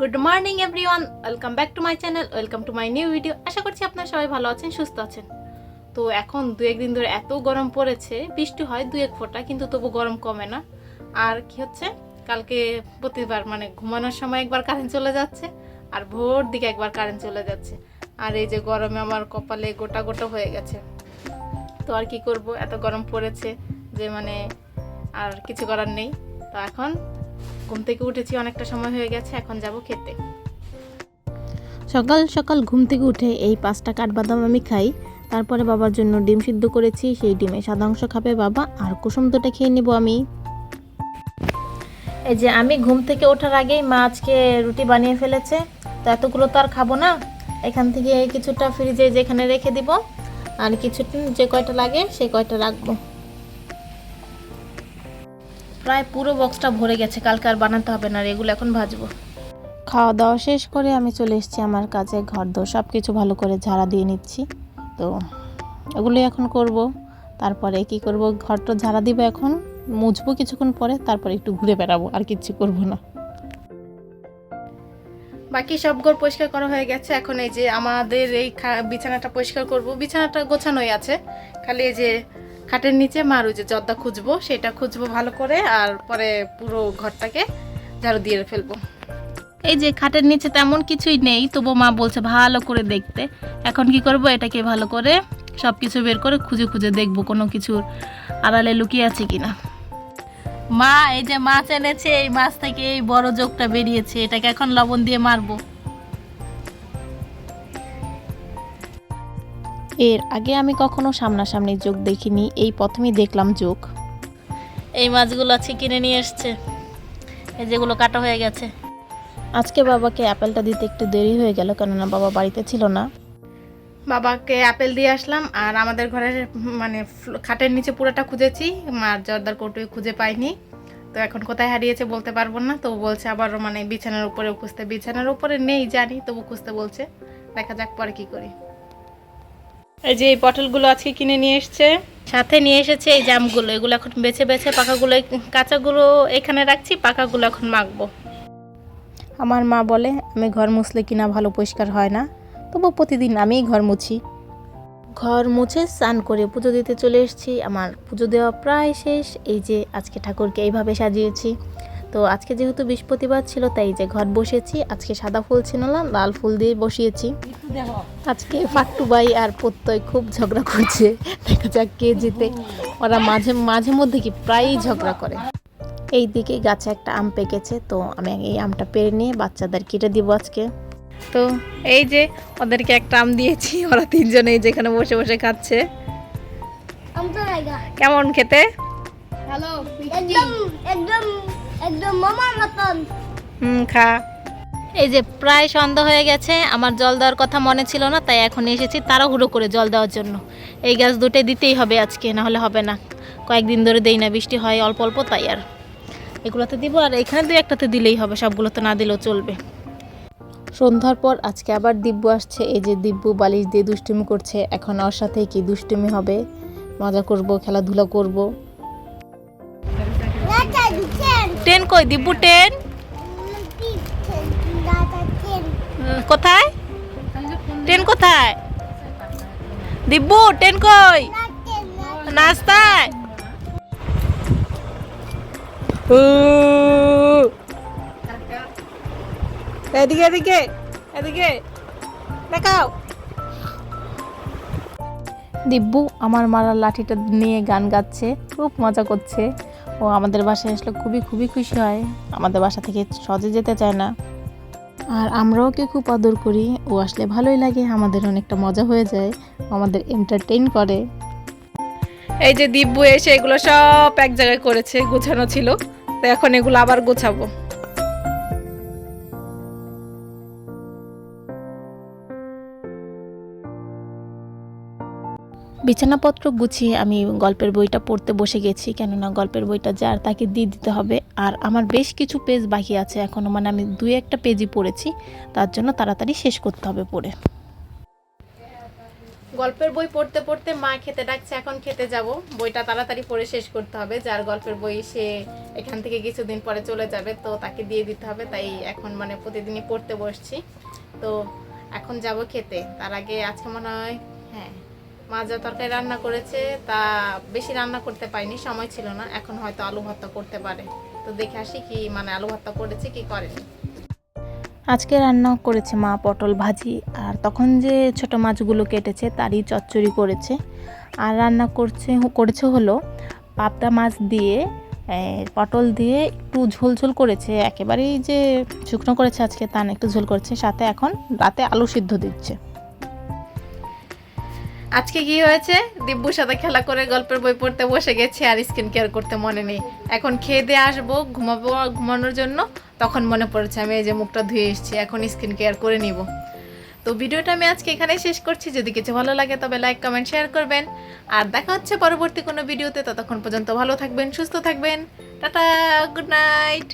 Good morning everyone, welcome back to my channel, welcome to my new video. আশা করছি আপনারা সবাই ভালো আছেন, সুস্থ আছেন। তো এখন দু একদিন ধরে এত গরম পড়েছে, বৃষ্টি হয় দু এক ফোঁটা, কিন্তু তবু গরম কমে না। আর কি হচ্ছে? কালকে প্রতিবার মানে ঘুমানোর সময় একবার কারেন্ট চলে যাচ্ছে, আর ভোর দিকে একবার কারেন্ট চলে যাচ্ছে। আর এই যে গরমে আমার কপালে গোটা গোটা হয়ে গেছে। তো আর কি করব? এত গরম পড়েছে যে মানে আর কিছু করার নেই। তো এখন ঘুম থেকে উঠেছি অনেকটা সময় হয়ে গেছে এখন যাব খেতে। সকাল সকাল ঘুম থেকে উঠে এই পাঁচটা কাঠবাদাম আমি খাই। তারপরে বাবার জন্য ডিম সিদ্ধ করেছি সেই ডিমে সাদা অংশ খাবে বাবা আর কুসুম দুটা খেয়ে নেব আমি। এই যে আমি ঘুম থেকে ওঠার আগেই মা আজকে রুটি বানিয়ে ফেলেছে তো এতগুলো তো আর খাব না। এখান থেকে কিছুটা ফ্রিজে যেখানে রেখে দিব আর কিছুটা যে কয়টা লাগে সেই কয়টা রাখব। প্রায় পুরো বক্সটা ভরে গেছে। কালকে আর বানাতে হবে না আর এগুলো এখন ভাজবো। খাওয়া দাওয়া শেষ করে আমি চলে এসেছি আমার কাজে ঘর দোর। সব কিছু ভালো করে ঝাড়া দিয়ে নিচ্ছি। তো এগুলোই এখন করব। তারপরে কি করব? ঘরটা ঝাড়া দিব এখন। মুছবো কিছুক্ষণ পরে তারপরে একটু ঘুরে বেড়াবো আর কিচ্ছু করব না। বাকি সব ঘর পরিষ্কার করা হয়ে গেছে। এখন এই যে আমাদের এই বিছানাটা পরিষ্কার করব। বিছানাটা গোছানোই আছে। খালি এই যে খাটের নিচে মার ওই যে জর্দা খুঁজবো, সেটা খুঁজবো ভালো করে, আর পরে পুরো ঘরটাকে ঝাড়ু দিয়ে ফেলব। এই যে খাটের নিচে তেমন কিছুই নেই তবু মা বলছে ভালো করে দেখতে। এখন কি করব, এটাকে ভালো করে সব কিছু বের করে খুঁজে খুঁজে দেখব কোনো কিছুর আড়ালে লুকিয়ে আছে কিনা। মা, এই যে মাছ এনেছে, এই মাছ থেকে এই বড় জোকটা বেরিয়েছে, এটাকে এখন লবণ দিয়ে মারবো। এর আগে আমি কখনো সামনাসামনি যোগ দেখিনি এই প্রথমেই দেখলাম যোগ। এই মাছগুলো আছে কিনে নিয়ে এসছে। এই যেগুলো কাটা হয়ে গেছে। আজকে বাবাকে অ্যাপেলটা দিতে একটু দেরি হয়ে গেল কেননা বাবা বাড়িতে ছিল না। বাবাকে অ্যাপেল দিয়ে আসলাম আর আমাদের ঘরের মানে খাটের নিচে পুরোটা খুঁজেছি মার জর্দার কৌটোই খুঁজে পাইনি। তো এখন কোথায় হারিয়েছে বলতে পারব না তো বলছে আবারও মানে বিছানার উপরেও খুঁজতে বিছানার উপরে নেই জানি তবু খুঁজতে বলছে। দেখা যাক পরে কি করি। এই যে এই পটলগুলো আজকে কিনে নিয়ে এসছে। সাথে নিয়ে এসেছে এই জামগুলো। এগুলো এখন বেছে বেছে পাকাগুলো কাঁচাগুলো এখানে রাখছি পাকাগুলো এখন মাখবো। আমার মা বলে আমি ঘর মুছলে কিনা ভালো পরিষ্কার হয় না। তবু প্রতিদিন আমিই ঘর মুছি। ঘর মুছে স্নান করে পুজো দিতে চলে এসেছি। আমার পুজো দেওয়া প্রায় শেষ। এই যে আজকে ঠাকুরকে এইভাবে সাজিয়েছি। তো আজকে যেহেতু বৃহস্পতিবার ছিল তাই যে ঘর বসেছি। আজকে সাদা ফুল ছিল না লাল ফুল দিয়ে বসিয়েছি। আজকে ফাট্টুবাই আর প্রত্যয় খুব ঝগড়া করছে। দেখা যাক কে জিতে। ওরা মাঝে মাঝে মধ্যে কি প্রায়ই ঝগড়া করে। এই দিকে গাছে একটা আম পেকেছে তো আমি এই আমটা পেরে নিয়ে বাচ্চাদের কেটে দিব আজকে। তো এই যে ওদেরকে একটা আম দিয়েছি ওরা তিনজনেই যেখানে বসে বসে খাচ্ছে। কেমন খেতে? হ্যালো একদম একদম। একদম মামার মতন। হুম খা। এই যে প্রায় সন্ধ্যা হয়ে গেছে আমার জল দেওয়ার কথা মনে ছিল না তাই এখন এসেছি তাড়াহুড়ো করে জল দেওয়ার জন্য। এই গাছ দুটোই দিতেই হবে আজকে না হলে হবে না। কয়েকদিন ধরে দেই না বৃষ্টি হয় অল্প অল্প তাই আর। এগুলোতে দিব আর এখানে দু একটাতে দিলেই হবে সবগুলোতে না দিলেও চলবে। সন্ধ্যার পর আজকে আবার দিব্যু আসছে এই যে দিব্য বালিশ দিয়ে দুষ্টুমি করছে এখন ওর সাথে কি দুষ্টুমি হবে? মজা করব খেলাধুলা করব। ট্রেন কই? দিব্যু ট্রেন কোথায়? ট্রেন কোথায়? দিব্যু ট্রেন কই? নাস্তায়। এদিকে এদিকে এদিকে দেখাও। দিব্যু আমার মারার লাঠিটা নিয়ে গান গাচ্ছে খুব মজা করছে। ও আমাদের বাসায় আসলে খুবই খুবই খুশি হয়। আমাদের বাসা থেকে সহজে যেতে চায় না। আর আমরাও ওকে খুব আদর করি। ও আসলে ভালোই লাগে, আমাদের অনেকটা মজা হয়ে যায়। আমাদের এন্টারটেইন করে। এই যে দিব্য এসে এগুলো সব এক জায়গায় করেছে, গোছানো ছিল। তো এখন এগুলো আবার গোছাবো। বিছানাপত্র গুছিয়ে আমি গল্পের বইটা পড়তে বসে গেছি, কেননা গল্পের বইটা যার তাকে দিয়ে দিতে হবে। আর আমার বেশ কিছু পেজ বাকি আছে এখনও মানে আমি দুই একটা পেজই পড়েছি, তার জন্য তাড়াতাড়ি শেষ করতে হবে পড়ে। গল্পের বই পড়তে পড়তে মা খেতে ডাকছে, এখন খেতে যাব। বইটা তাড়াতাড়ি পড়ে শেষ করতে হবে, যার গল্পের বই সে এখান থেকে কিছুদিন পরে চলে যাবে, তো তাকে দিয়ে দিতে হবে, তাই এখন মানে প্রতিদিনই পড়তে বসছি। তো এখন যাব খেতে, তার আগে আজকে মনে হয় হ্যাঁ মা যা তরকারি রান্না করেছে, তা বেশি রান্না করতে পারিনি, সময় ছিল না। এখন হয়তো আলু ভর্তা করতে পারে। তো দেখে আসি কি মানে আলু ভর্তা করেছে কি করেনি। আজকে রান্না করেছে মা পটল ভাজি, আর তখন যে ছোট মাছগুলো কেটেছে তারই চচ্চড়ি করেছে। আর রান্না করছে করেছে হলো পাবদা মাছ দিয়ে পটল দিয়ে একটু ঝোল ঝোল করেছে। একেবারেই যে শুকনো করেছে আজকে তা না, একটু ঝোল করেছে। সাথে এখন রাতে আলু সিদ্ধ দিচ্ছে। আজকে কি হয়েছে? দিব্যুর সাথে খেলা করে গল্পের বই পড়তে বসে গেছি আর স্কিন কেয়ার করতে মনে নেই। এখন খেয়ে দিয়ে আসব, ঘুমাবো, ঘুমানোর জন্য। তখন মনে পড়েছে আমি এই যে মুখটা ধুয়ে এসেছি, এখন স্কিন কেয়ার করে নিব। তো ভিডিওটা আমি আজকে এখানেই শেষ করছি। যদি কিছু ভালো লাগে তবে লাইক কমেন্ট শেয়ার করবেন। আর দেখা হচ্ছে পরবর্তী কোনো ভিডিওতে। ততক্ষণ পর্যন্ত ভালো থাকবেন, সুস্থ থাকবেন। Tata good night